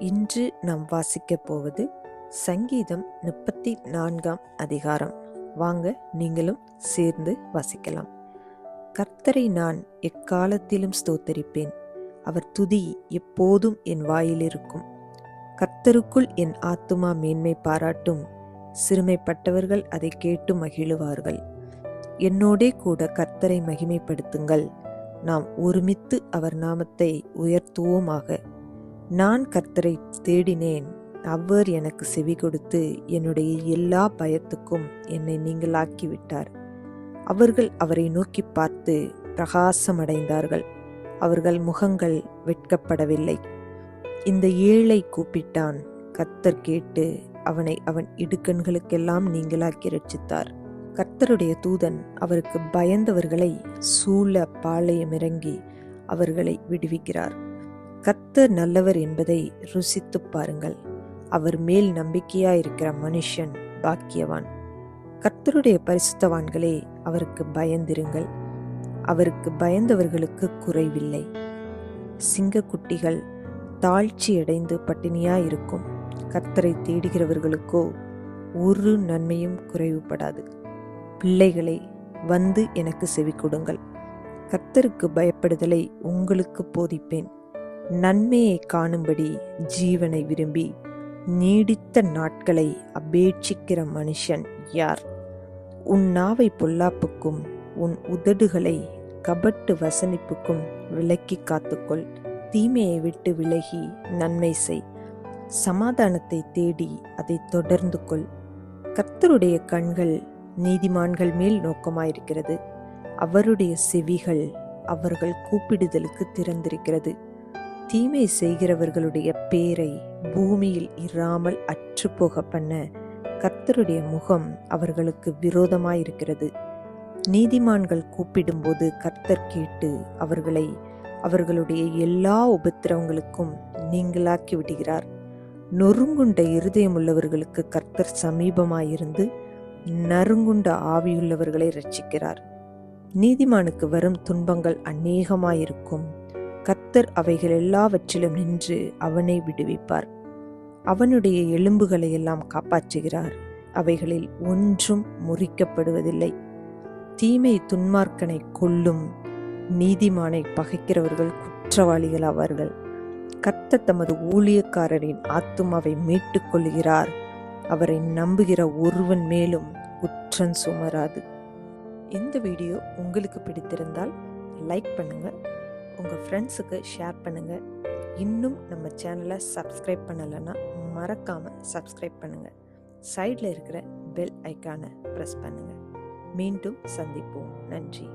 இன்று நாம் வாசிக்கப் போவது சங்கீதம் முப்பத்தி நான்காம் அதிகாரம். வாங்க நீங்களும் சேர்ந்து வாசிக்கலாம். கர்த்தரை நான் எக்காலத்திலும் ஸ்தோத்தரிப்பேன். அவர் துதி எப்போதும் என் வாயிலிருக்கும் கர்த்தருக்குள் என் ஆத்துமா மேன்மை பாராட்டும். சிறுமைப்பட்டவர்கள் அதை கேட்டு மகிழுவார்கள். என்னோடே கூட கர்த்தரை மகிமைப்படுத்துங்கள். நாம் ஒருமித்து அவர் நாமத்தை உயர்த்துவோமாக. நான் கர்த்தரை தேடினேன். அவர் எனக்கு செவி கொடுத்து என்னுடைய எல்லா பயத்துக்கும் என்னை நீங்களாக்கிவிட்டார். அவர்கள் அவரை நோக்கி பார்த்து பிரகாசமடைந்தார்கள். அவர்கள் முகங்கள் வெட்கப்படவில்லை. இந்த ஏழை கூப்பிட்டான். கர்த்தர் கேட்டு அவனை அவன் இடுக்கண்களுக்கெல்லாம் நீங்களாக்கி ரட்சித்தார் கர்த்தருடைய தூதன் அவருக்கு பயந்தவர்களை சூழ பாளையமிறங்கி அவர்களை விடுவிக்கிறார். கர்த்தர் நல்லவர் என்பதை ருசித்துப் பாருங்கள். அவர் மேல் நம்பிக்கையாயிருக்கிற மனுஷன் பாக்கியவான். கர்த்தருடைய பரிசுத்தவான்களே அவருக்கு பயந்திருங்கள். அவருக்கு பயந்தவர்களுக்கு குறைவில்லை. சிங்கக்குட்டிகள் பட்டினியாக இருக்கும் கர்த்தரை தேடுகிறவர்களுக்கோ ஒரு நன்மையும் குறைவுபடாது. பிள்ளைகளை வந்து எனக்கு செவி கொடுங்கள் கர்த்தருக்கு பயப்படுதலை உங்களுக்கு போதிப்பேன். நன்மையை காணும்படி ஜீவனை விரும்பி நீடித்த நாட்களை அபேட்சிக்கிற மனுஷன் யார்? உன் நாவை பொல்லாப்புக்கும் உன் உதடுகளை கபட்டு வசனிப்புக்கும் விலக்கி காத்துக்கொள். தீமையை விட்டு விலகி நன்மை செய். சமாதானத்தை தேடி அதை தொடர்ந்து கொள். கர்த்தருடைய கண்கள் நீதிமான்கள் மேல் நோக்கமாயிருக்கிறது. அவருடைய செவிகள் அவர்கள் கூப்பிடுதலுக்கு திறந்திருக்கிறது. தீமை செய்கிறவர்களுடைய பேரை பூமியில் இராமல் அற்றுப்போக பண்ண கர்த்தருடைய முகம் அவர்களுக்கு விரோதமாயிருக்கிறது. நீதிமான்கள் கூப்பிடும்போது கர்த்தர் கேட்டு அவர்களை அவர்களுடைய எல்லா உபத்திரவங்களுக்கும் நீங்களாக்கி விடுகிறார். நொறுங்குண்ட இருதயமுள்ளவர்களுக்கு கர்த்தர் சமீபமாயிருந்து நறுங்குண்ட ஆவியுள்ளவர்களை ரட்சிக்கிறார் நீதிமானுக்கு வரும் துன்பங்கள் அநேகமாயிருக்கும். கத்தர் அவைகள் எல்லாவற்றிலும் நின்று அவனை விடுவிப்பார். அவனுடைய எலும்புகளை எல்லாம் காப்பாற்றுகிறார். அவைகளில் ஒன்றும் முறிக்கப்படுவதில்லை. தீமை துன்மார்க்கனை கொல்லும் நீதிமானை பகைக்கிறவர்கள் குற்றவாளிகள் அவர்கள் கத்த தமது ஊழியக்காரரின் ஆத்துமாவை மீட்டுக் கொள்கிறார் அவரை நம்புகிற ஒருவன் மேலும் குற்றம் சுமராது. இந்த வீடியோ உங்களுக்கு பிடித்திருந்தால் லைக் பண்ணுங்கள் உங்கள் ஃப்ரெண்ட்ஸுக்கு ஷேர் பண்ணுங்கள் இன்னும் நம்ம சேனலை சப்ஸ்கிரைப் பண்ணலைன்னா மறக்காமல் சப்ஸ்கிரைப் பண்ணுங்கள் சைடில் இருக்கிற பெல் ஐக்கானை ப்ரெஸ் பண்ணுங்கள் மீண்டும் சந்திப்போம். நன்றி.